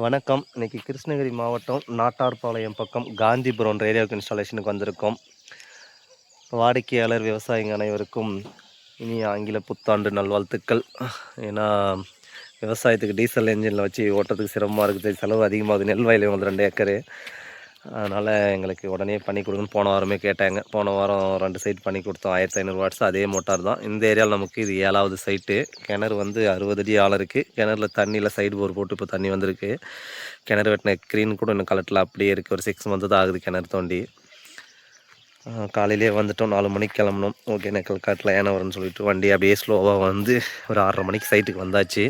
வணக்கம். இன்னைக்கு கிருஷ்ணகிரி மாவட்டம் நாட்டார்பாளையம் பக்கம் காந்திபுரம் ரேடியோக்கு இன்ஸ்டாலேஷனுக்கு வந்திருக்கோம். வாடிக்கையாளர் விவசாயிங்க அனைவருக்கும் இனி ஆங்கில புத்தாண்டு நல்வாழ்த்துக்கள். ஏன்னா விவசாயத்துக்கு டீசல் என்ஜினில் வச்சு ஓட்டுறதுக்கு சிரமமாக இருக்குது. செலவு அதிகமாகுது. நெல் வயல் வந்து ரெண்டு ஏக்கரு. அதனால் எங்களுக்கு உடனே பண்ணி கொடுங்கன்னு போன வாரமே கேட்டாங்க. போன வாரம் ரெண்டு சைட் பண்ணி கொடுத்தோம். ஆயிரத்தி ஐநூறு வாட்ஸ் அதே மோட்டார் தான். இந்த ஏரியாவில் நமக்கு இது ஏழாவது சைட்டு கிணறு வந்து அறுபது அடி ஆழம் இருக்குது கிணறுல தண்ணியில் சைடு போர் போட்டு இப்போ தண்ணி வந்திருக்கு. கிணறு வெட்டின க்ரீன் கூட இன்னும் கலட்டில் அப்படியே இருக்குது ஒரு சிக்ஸ் மந்த்து தான் ஆகுது கிணறு தோண்டி. காலையிலே காலையிலேயே வந்துட்டோம். நாலு மணிக்கு கிளம்பணும் ஓகே நெக்கல் காட்டில் ஏன வரும்னு சொல்லிட்டு வண்டி அப்படியே ஸ்லோவாக வந்து ஒரு ஆறரை மணிக்கு சைட்டுக்கு வந்தாச்சு.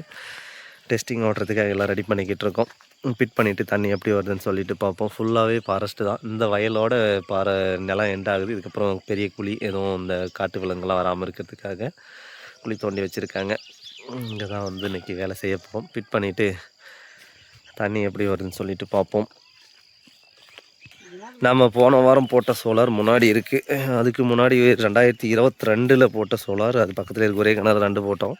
டெஸ்டிங் ஓட்டுறதுக்காக எல்லாம் ரெடி பண்ணிக்கிட்டு இருக்கோம். பிட் பண்ணிவிட்டு தண்ணி எப்படி வருதுன்னு சொல்லிட்டு பார்ப்போம். ஃபுல்லாகவே ஃபாரஸ்ட்டு தான். இந்த வயலோட பாறை நிலம் எண்ட் ஆகுது. இதுக்கப்புறம் பெரிய குழி எதுவும் இந்த காட்டு விலங்குலாம் வராமல் இருக்கிறதுக்காக குழி தோண்டி வச்சுருக்காங்க. இங்கே தான் வந்து இன்றைக்கி வேலை செய்ய போகிறோம் ஃபிட் பண்ணிவிட்டு தண்ணி எப்படி வருதுன்னு சொல்லிட்டு பார்ப்போம். நம்ம போன வாரம் போட்ட சோலார் முன்னாடி இருக்குது அதுக்கு முன்னாடி ரெண்டாயிரத்தி இருபத்தி ரெண்டில் போட்ட சோலார் அது பக்கத்தில் இருக்க ஒரே கிணறு ரெண்டு போட்டோம்.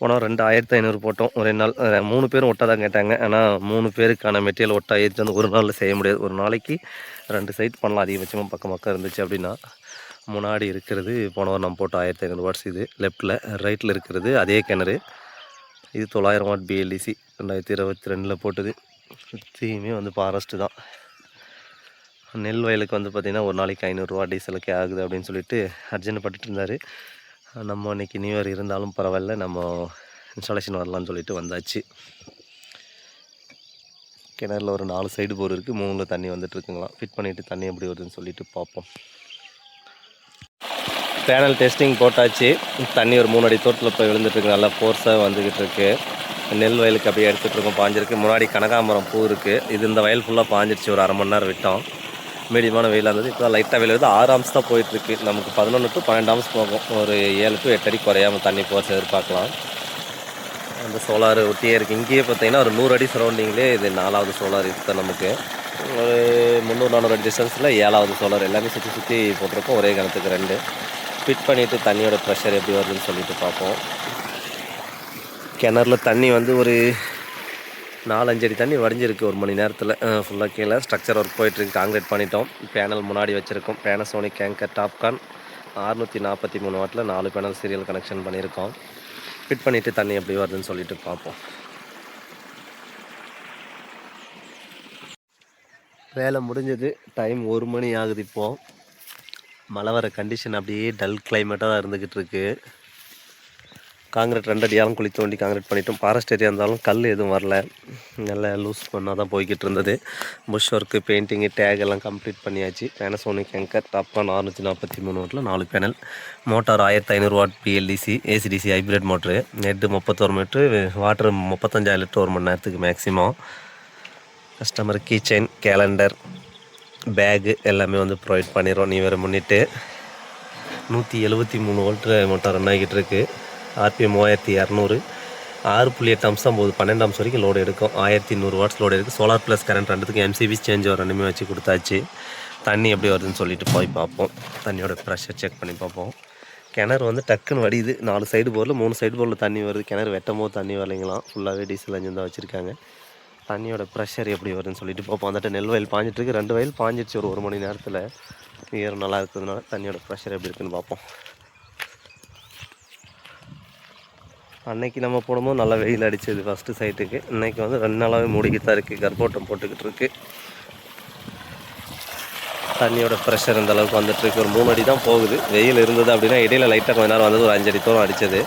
போனால் ரெண்டு ஆயிரத்தி ஐநூறு போட்டோம். ஒரே நாள் மூணு பேரும் ஒட்டா தான் கேட்டாங்க. ஆனால் மூணு பேருக்கான மெட்டீரியல் ஒட்டா ஏற்றி வந்து ஒரு நாளில் செய்ய முடியாது. ஒரு நாளைக்கு ரெண்டு சைட் பண்ணலாம். அதிகபட்சமாக பக்கம் பக்கம் இருந்துச்சு அப்படின்னா முன்னாடி இருக்கிறது போன வாரம் நம்ம போட்டோம் ஆயிரத்தி ஐநூறு வாட்ஸ் இது. லெஃப்ட்டில் ரைட்டில் இருக்கிறது அதே கிணறு. இது தொள்ளாயிரம் வாட் பிஎல்டிசி ரெண்டாயிரத்தி இருபத்தி ரெண்டில் போட்டது. சுற்றியுமே வந்து ஃபாரஸ்ட்டு தான். நெல் வயலுக்கு வந்து பார்த்திங்கன்னா ஒரு நாளைக்கு ஐநூறுரூவா டீசலுக்கே ஆகுது அப்படின்னு சொல்லிட்டு அர்ஜென்ட் பட்டுட்டு இருந்தார். நம்ம இன்றைக்கி நியூ இயர் இருந்தாலும் பரவாயில்ல நம்ம இன்ஸ்டாலேஷன் வரலாம்னு சொல்லிட்டு வந்தாச்சு. கிணறுல ஒரு நாலு சைடு போர் இருக்குது மூணில் தண்ணி வந்துட்டுருக்குங்களாம் ஃபிட் பண்ணிவிட்டு தண்ணி எப்படி வருதுன்னு சொல்லிட்டு பார்ப்போம். பேனல் டெஸ்டிங் போட்டாச்சு. தண்ணி ஒரு மூணு அடி தோட்டத்தில் போய் விழுந்துட்டுருக்கு நல்லா ஃபோர்ஸாக வந்துக்கிட்டு இருக்கு. நெல் வயலுக்கு அப்படியே எடுத்துகிட்ருக்கோம் பாஞ்சிருக்கு. முன்னாடி கனகாம்பரம் பூ இருக்குது இது இந்த வயல் ஃபுல்லாக பாஞ்சிருச்சு ஒரு அரை மணி நேரம் விட்டோம். மீடியமான வெயிலாக இருந்தது. இப்போ லைட்டாக வெயில் வருது ஆறு ஆம்ஸ் தான் போயிட்டுருக்கு. நமக்கு பதினொன்று டு பன்னெண்டு ஆம்ஸ் போகும். ஒரு ஏழு டு எட்டு அடி குறையாம தண்ணி போச்சு எதிர்பார்க்கலாம். அந்த சோலார் ஒட்டியே இருக்குது இங்கேயே பார்த்தீங்கன்னா ஒரு நூறு அடி சரௌண்டிங்லேயே இது நாலாவது சோலார் இருக்குது நமக்கு. ஒரு முந்நூறு நானூறு அடி டிஸ்டன்ஸில் ஏழாவது சோலார் எல்லாமே சுற்றி சுற்றி போட்டிருக்கோம். ஒரே கிணத்துக்கு ரெண்டு. ஃபிட் பண்ணிவிட்டு தண்ணியோட ப்ரெஷர் எப்படி வருதுன்னு சொல்லிட்டு பார்ப்போம். கிணறுல தண்ணி வந்து ஒரு நாலஞ்சு அடி தண்ணி வடிஞ்சிருக்கு ஒரு மணி நேரத்தில். ஃபுல்லாக கீழே ஸ்ட்ரக்சர் ஒர்க் போயிட்டுருக்கு காங்கிரீட் பண்ணிட்டோம். பேனல் முன்னாடி வச்சுருக்கோம். பேனசோனிக் கேங்கர் டாப்கான் அறுநூற்றி நாற்பத்தி மூணு வாட்டில் நாலு பேனல் சீரியல் கனெக்ஷன் பண்ணியிருக்கோம். ஃபிட் பண்ணிவிட்டு தண்ணி எப்படி வருதுன்னு சொல்லிட்டு பார்ப்போம். வேலை முடிஞ்சது. டைம் ஒரு மணி ஆகுது இப்போது மழை வர கண்டிஷன் அப்படியே டல் கிளைமேட்டாக தான் இருந்துக்கிட்டு இருக்குது காங்கிரீட் ரெண்டு அடியாலும் குழி தோண்டி காங்கிரீட் பண்ணிட்டோம். ஃபாரஸ்ட் ஏரியா இருந்தாலும் கல் எதுவும் வரல. நல்லா லூஸ் பண்ணால் தான் போய்கிட்டு இருந்தது. புஷ் ஒர்க்கு பெயிண்டிங்கு டேக் எல்லாம் கம்ப்ளீட் பண்ணியாச்சு. பேனசோனிக் கேங்கர் டப்பா நானூற்றி நாற்பத்தி மூணு வாட்டில் நாலு பேனல் மோட்டார் ஆயிரத்தி ஐநூறு watt BLDC ACDC hybrid motor net முப்பத்தோரு மீட்ரு வாட்டர் முப்பத்தஞ்சாயிரம் லிட்டர் ஒரு மணி நேரத்துக்கு maximum customer keychain calendar bag எல்லாமே வந்து ப்ரொவைட் பண்ணிடுறோம். நீ வேறு முன்னிட்டு நூற்றி எழுபத்தி மூணு வோல்ட்டு மோட்டார் ரன் ஆகிட்டு இருக்குது ஆர்பிஎம் மூவாயிரத்தி இரநூறு ஆறு புள்ளி எட்டு அம்சம் போது பன்னெண்டு அம்சம் வரைக்கும் லோடு எடுக்கும். ஆயிரத்தி நூறு வாட்ஸ் லோடு எடுக்கும். சோலார் ப்ளஸ் கரண்ட் ரெண்டுத்துக்கு எம்சிபி சேஞ்ச் ஒரு ரெண்டுமே வச்சு கொடுத்தாச்சு. தண்ணி எப்படி வருதுன்னு சொல்லிட்டு போய் பார்ப்போம். தண்ணியோட ப்ரெஷர் செக் பண்ணி பார்ப்போம். கிணறு வந்து டக்குன்னு வடியுது. நாலு சைடு போரில் மூணு சைடு போரில் தண்ணி வருது. கிணறு வெட்டும் போது தண்ணி வரலைங்களாம். ஃபுல்லாகவே டீசல் அஞ்சு தான் வச்சுருக்காங்க. தண்ணியோட ப்ரெஷர் எப்படி வருதுன்னு சொல்லிட்டு பார்ப்போம். வந்துட்டு நெல் வயல் பாஞ்சிட்ருக்கு ரெண்டு வயல் பாஞ்சிடுச்சு ஒரு ஒரு மணி நேரத்தில். ஈரம் நல்லா இருக்கிறதுனால தண்ணியோட ப்ரெஷர் எப்படி இருக்குன்னு பார்ப்போம். அன்னைக்கு நம்ம போடும்போது நல்லா வெயில் அடிச்சது ஃபஸ்ட்டு சைட்டுக்கு இன்னைக்கு வந்து ரெண்டு நாளாகவே மூடிக்கிட்டு தான் இருக்குது கர்ப்போட்டம் போட்டுக்கிட்டு இருக்குது தண்ணியோட ப்ரெஷர் இந்த அளவுக்கு வந்துட்டு ஒரு மூணு அடி தான் போகுது. வெயில் இருந்தது அப்படின்னா இடையில லைட்டாக கொஞ்ச நேரம் வந்தது. ஒரு அஞ்சு அடி தூரம் அடித்தது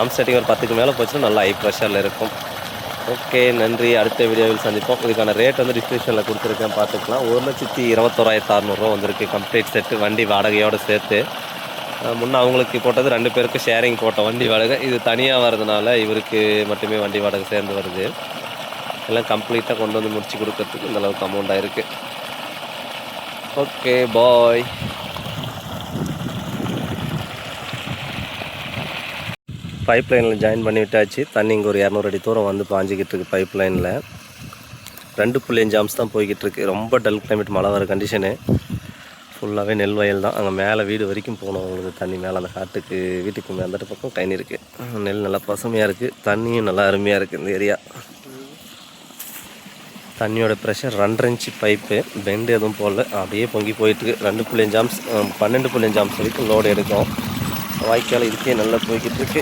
ஆம் செட்டிங் ஒரு பத்துக்கு மேலே போச்சுன்னா நல்லா ஹை ப்ரெஷரில் இருக்கும். ஓகே நன்றி. அடுத்த வீடியோவில் சந்திப்போம். இதுக்கான ரேட் வந்து டிஸ்கிரிப்ஷனில் கொடுத்துருக்கேன். பார்த்துக்கலாம். ஒரு லட்சத்தி இருபத்தோராயிரத்து அறநூறுவா வந்திருக்கு. கம்ப்ளீட் செட்டு வண்டி வாடகையோடு சேர்த்து. முன்னே அவங்களுக்கு போட்டது ரெண்டு பேருக்கு ஷேரிங் போட்ட வண்டி வாடகை. இது தனியாக வர்றதுனால இவருக்கு மட்டுமே வண்டி வாடகை சேர்ந்து வருது. எல்லாம் கம்ப்ளீட்டாக கொண்டு வந்து முடிச்சு கொடுக்கறதுக்கு இந்த அளவுக்கு அமௌண்ட் ஆயிருக்கு ஓகே பாய் பைப் லைனில் ஜாயின் பண்ணி விட்டாச்சு தண்ணி இங்கே ஒரு இரநூறு அடி தூரம் வந்து பாஞ்சிக்கிட்டு இருக்கு பைப் லைனில் ரெண்டு புள்ளி அஞ்சு அம்சம் தான் போய்கிட்டு இருக்கு. ரொம்ப டல் கிளைமேட் மழை வர கண்டிஷனு ஃபுல்லாகவே நெல் வயல் தான். அங்கே மேலே வீடு வரைக்கும் போகணும். அவங்களுக்கு தண்ணி மேலே அந்த காட்டுக்கு வீட்டுக்கு மேலே அந்த பக்கம் கைனி இருக்குது நெல் நல்லா பசுமையாக இருக்குது தண்ணியும் நல்லா அருமையாக இருக்குது இந்த ஏரியா தண்ணியோட ப்ரெஷர் ரெண்டரை இன்ச்சு பைப்பு பெண்டு எதுவும் போடல. அப்படியே பொங்கி போயிட்டுருக்கு ரெண்டு புள்ளி ஜாம்ஸ் பன்னெண்டு புள்ளி ஜாம்ஸ் வரைக்கும் லோடு எடுக்கும். வாய்க்கால் இதுக்கே நல்லா போய்கிட்டு இருக்கு.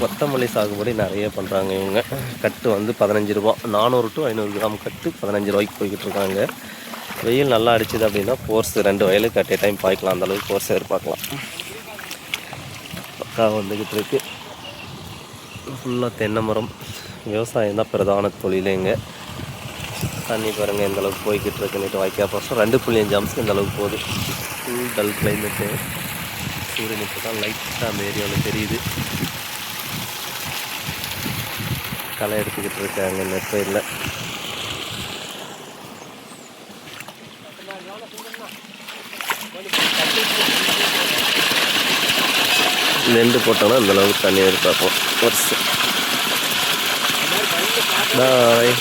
கொத்தமல்லி சாகுபடி நிறைய பண்ணுறாங்க இவங்க. கட்டு வந்து பதினஞ்சு ரூபா நானூறு டு ஐநூறு கிராம் கட்டு பதினஞ்சு ரூபாய்க்கு போய்கிட்டு இருக்காங்க. வெயில் நல்லா அடிச்சுது அப்படின்னா ஃபோர்ஸ் ரெண்டு வயலுக்கு அட்டே டைம் பாய்க்கலாம். அந்தளவுக்கு ஃபோர்ஸ் எதிர்பார்க்கலாம். பக்கா வந்துக்கிட்டு இருக்கு. ஃபுல்லாக தென்னை மரம். விவசாயம் தான் பிரதான தொழிலேங்க தண்ணி பாருங்கள் எந்த அளவுக்கு போய்கிட்டு இருக்குன்னு வாய்க்கா பாசம். ரெண்டு புள்ளி அஞ்சு அம்சம் இந்த அளவுக்கு போகுது. ஃபுல் டல் கிளைமேட்டு சூரியன் இப்போ தான் லைட்டாக அந்த ஏரியாவில் தெரியுது. களை எடுத்துக்கிட்டு இருக்காங்க. நெற்பயிரில் நெண்டு போட்டோம்னா இந்த அளவுக்கு தண்ணி எதிர்பார்ப்போம் பாய்